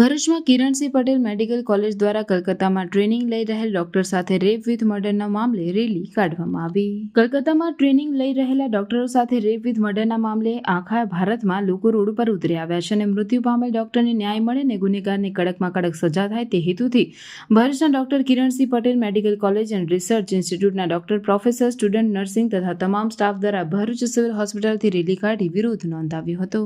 ભરૂચમાં Kiransinh Patel medical college દ્વારા કલકત્તામાં training લઈ રહેલ ડોક્ટર સાથે રેપ વિથ મર્ડરના મામલે રેલી કાઢવામાં આવી. કલકત્તામાં ટ્રેનિંગ લઈ રહેલા ડોક્ટરો સાથે રેપ વિથ મર્ડરના મામલે આખા ભારતમાં લોકો રોડ ઉપર ઉતરી આવ્યા છે અને મૃત્યુ પામેલ ડોક્ટરને ન્યાય મળે અને ગુનેગારને કડકમાં કડક સજા થાય તે હેતુથી ભરૂચના doctor Kiransinh Patel medical college and research ઇન્સ્ટિટ્યૂટના doctor, professor, student, nursing તથા તમામ સ્ટાફ દ્વારા ભરૂચ સિવિલ હોસ્પિટલથી રેલી કાઢી વિરોધ નોંધાવ્યો હતો.